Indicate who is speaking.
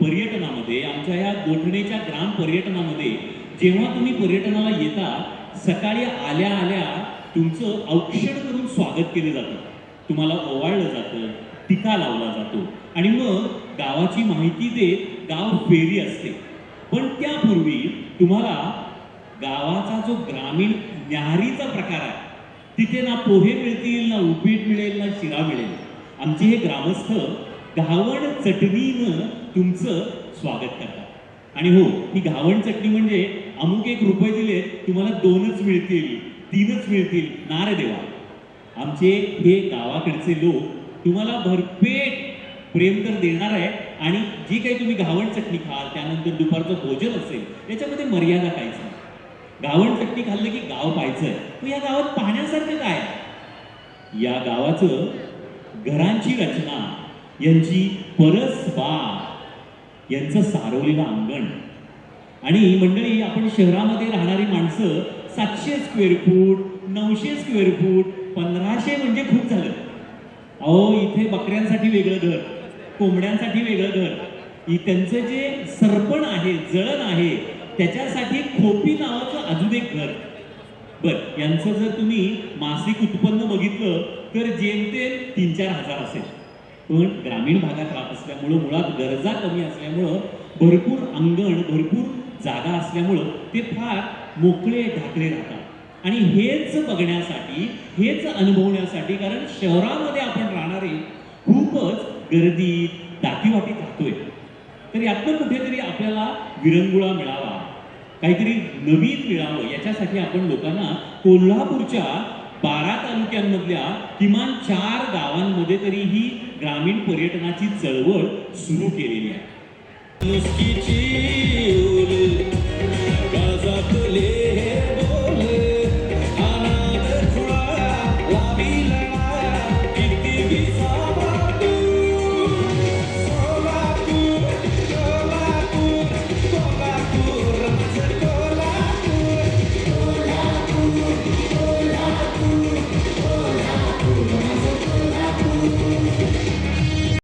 Speaker 1: पर्यटनामध्ये आमच्या या गोठणेच्या ग्राम पर्यटनामध्ये जेव्हा तुम्ही पर्यटनाला येता सकाळी आल्या आल्या तुमचं औक्षण करून स्वागत केलं जातं. तुम्हाला ओवाळलं जातं टिका लावला जातो. आणि मग गावाची माहिती देत गाव फेरी असते. पण त्यापूर्वी तुम्हाला गावाचा जो ग्रामीण न्याहारीचा प्रकार आहे तिथे ना पोहे मिळतील ना उपीट मिळेल ना शिरा मिळेल. आमचे हे ग्रामस्थ घावण चटणीनं तुमचं स्वागत करतात. आणि हो ही घावण चटणी म्हणजे अमुक एक रुपये दिले तुम्हाला दोनच मिळतील तीनच मिळतील. ना रे देवा. आमचे हे गावाकडचे लोक तुम्हाला भरपेट प्रेम तर देणार आहे आणि जी काही तुम्ही घावण चटणी खाल त्यानंतर दुपारचं भोजन असेल याच्यामध्ये मर्यादा काहीच नाही. घावण चटणी खाल्लं की गाव पाहायचंय. पण या गावात पाहण्यासारखं काय? या गावाचं घरांची रचना यांची परसबाग यांचं सारवलेलं अंगण. आणि मंडळी आपण शहरामध्ये राहणारी माणसं सातशे स्क्वेअर फूट नऊशे स्क्वेअर फूट पंधराशे म्हणजे खूप झालं. अहो इथे बकऱ्यांसाठी वेगळं घर कोंबड्यांसाठी वेगळं घर. इ- त्यांचं जे सरपण आहे जळण आहे त्याच्यासाठी खोपी नावाचं अजून एक घर. बर यांचं जर तुम्ही मासिक उत्पन्न बघितलं तर जेमतेम तीन चार हजार असेल. पण ग्रामीण भागात राहत असल्यामुळं मुळात गरजा कमी असल्यामुळं भरपूर अंगण भरपूर जागा असल्यामुळं ते फार मोकळे ढाकळे राहतात. आणि हेच बघण्यासाठी हेच अनुभवण्यासाठी कारण शहरामध्ये आपण राहणारे खूपच गर्दीत दाटीवाटीत राहतोय. तर यातनं कुठेतरी आपल्याला विरंगुळा मिळावा. काहीतरी नवीन मिळावं याच्यासाठी आपण लोकांना कोल्हापूरच्या बारा तालुक्यांमधल्या किमान चार गावांमध्ये तरी ही ग्रामीण पर्यटनाची चळवळ सुरू केलेली आहे.